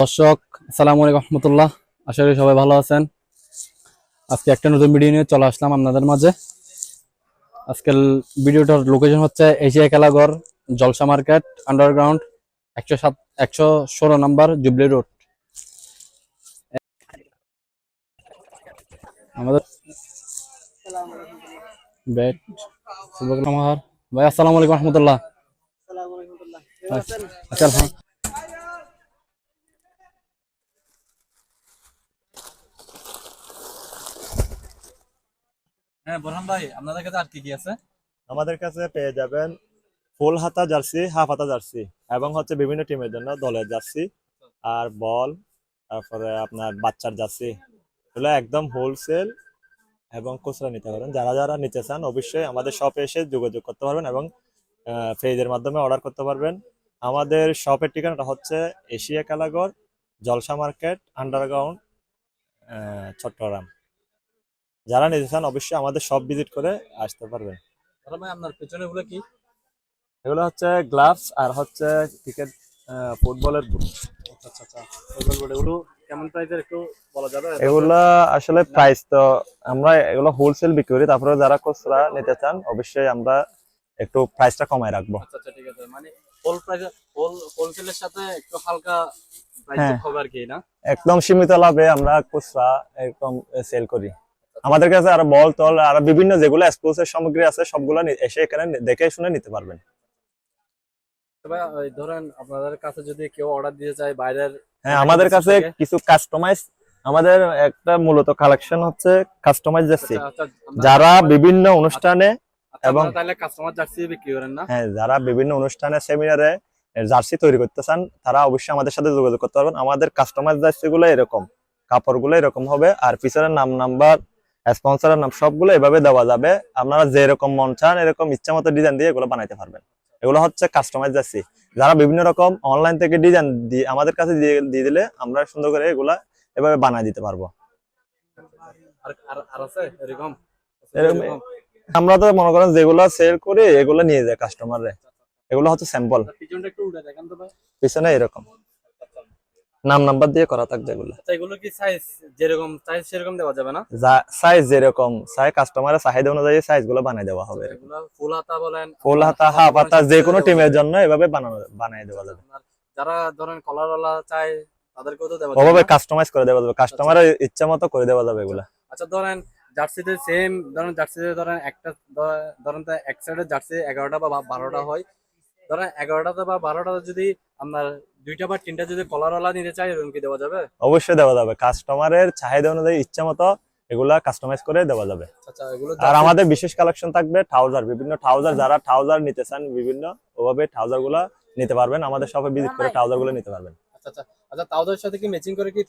দর্শক, আসসালামু আলাইকুম রহমতুল্লাহ। আশা করি সবাই ভালো আছেন। আজকে একটা নতুন ভিডিও নিয়ে চলে আসলাম আপনাদের মাঝে। আজকের ভিডিওটার লোকেশন হচ্ছে Asia Khelaghar, Jalsa market underground একশো সাত, একশো ষোলো নাম্বার জুবলি রোড। আমাদের ব্যাট আমার ভাই আসসালামু আলাইকুম রহমতুল্লাহ। আচ্ছা হ্যাঁ হ্যাঁ ভাই আপনাদের কাছে আর কি কি আছে? আমাদের কাছে পেয়ে যাবেন ফুল হাতা জার্সি হাফ হাতা জার্সি এবং হচ্ছে বিভিন্ন টিমের জন্য দলের জার্সি আর বল তারপরে আপনার বাচ্চার জার্সি। এগুলো একদম হোলসেল এবং খুচরা নিতে পারেন। যারা যারা নিতে চান অবশ্যই আমাদের শপে এসে যোগাযোগ করতে পারবেন এবং পেজের মাধ্যমে অর্ডার করতে পারবেন। আমাদের শপের ঠিকানাটা হচ্ছে Asia কালাগর Jalsa market underground Chittagong. যারা নিতে চান অবশ্যই আমাদের শপ ভিজিট করে আসতে পারবেন। আপনার পেছনে গুলো কি? এগুলো হচ্ছে গ্লাভস আর হচ্ছে ক্রিকেট ফুটবলের বুট আচ্ছা আচ্ছা ফুটবল বোর্ড এগুলো কেমন প্রাইসের একটু বলা যাবে? এগুলা আসলে প্রাইস তো আমরা এগুলো হোলসেল বিক্রি করি তারপরে যারা খুচরা নিতে চান অবশ্যই আমরা একটু প্রাইসটা কমায় রাখব। আচ্ছা আচ্ছা ঠিক আছে। মানে হোল প্রাইস হোল হোলসেলের সাথে একটু হালকা প্রাইস হ্যাঁ। হবে আর কি না? একদম সীমিত লাভে আমরা খুচরা একদম সেল করি। আমাদের কাছে আর বল তল আর বিভিন্ন যেগুলো এক্সপ্লোসের সামগ্রী আছে সবগুলো এসে এখানে দেখে শুনে নিতে পারবেন। তবে ওই ধরেন আপনাদের কাছে যদি কেউ অর্ডার দিতে চায় বাইরের হ্যাঁ আমাদের কাছে কিছু কাস্টমাইজ আমাদের একটা মূলত কালেকশন হচ্ছে কাস্টমাইজ জার্সি আচ্ছা, আচ্ছা, আপনারা- যারা বিভিন্ন অনুষ্ঠানে আচ্ছা, এবং- তাহলে কাস্টমার জার্সি বিক্রি করেন না? হ্যাঁ যারা বিভিন্ন অনুষ্ঠানে সেমিনারে জার্সি তৈরি করতে চান তারা অবশ্যই আমাদের সাথে যোগাযোগ করতে পারবেন। আমাদের কাস্টমাইজ জার্সি গুলো এরকম। কাপড়গুলো এরকম হবে আর পিছনের নাম নাম্বার স্পন্সরের নাম সবগুলো এভাবে দেওয়া যাবে। আপনারা যেরকম মন চান এরকম ইচ্ছা মতো ডিজাইন দিয়ে এগুলো বানাইতে পারবেন। এগুলো হচ্ছে কাস্টমাইজ যাচ্ছি যারা বিভিন্ন রকম অনলাইন থেকে ডিজাইন দিয়ে আমাদের কাছে দিয়ে দিলে আমরা সুন্দর করে এগুলা এভাবে বানাই দিতে পারব? আমরা তো মনে করেন যেগুলো সেল করি এগুলো নিয়ে যায় কাস্টমাররা এগুলো হচ্ছে স্যাম্পল ভাই। পিছনে এরকম। নাম নাম্বার দিয়ে করা থাকবে এগুলো আচ্ছা এগুলো কি সাইজ যেরকম সাইজ সেরকম দেওয়া যাবে না? সাইজ যেরকম চাই কাস্টমারের চাহিদা অনুযায়ী সাইজগুলো বানিয়ে দেওয়া হবে। এগুলো ফুল হাতা বলেন ফুল হাতা হাফ হাতা যে কোনো টিমের জন্য এভাবে বানানো বানিয়ে দেওয়া যাবে। যারা ধরেন কলারওয়ালা চায় তাদেরকেও তো দেওয়া যাবে ওভাবে কাস্টমাইজ করে দেওয়া যাবে। কাস্টমারের ইচ্ছা মতো করে দেওয়া যাবে এগুলা। আচ্ছা ধরেন জার্সিতে সেম ধরেন জার্সিতে ধরেন একটা ধরেন তো এক সাইডের জার্সি এগারোটা বা বা- বারোটা হয়। ধরেন এগারোটাতে বা বারোটাতে যদি আপনার দুইটা বা তিনটা যদি কলারওয়ালা নিতে চাই এরকম কি দেওয়া যাবে? অবশ্যই দেওয়া যাবে। কাস্টমারের চাহিদা অনুযায়ী ইচ্ছা মতো এগুলা কাস্টমাইজ করে দেওয়া যাবে। আচ্ছা এগুলো আর আমাদের বিশেষ কালেকশন থাকবে ট্রাউজার বিভিন্ন ট্রাউজার যারা ট্রাউজার নিতে চান বিভিন্ন ওভাবে ট্রাউজারগুলা নিতে পারবেন। আমাদের শপে ভিজিট করে ট্রাউজারগুলো নিতে পারবেন। আচ্ছা আচ্ছা। আচ্ছা তাওদের সাথে কি ম্যাচিং করে কি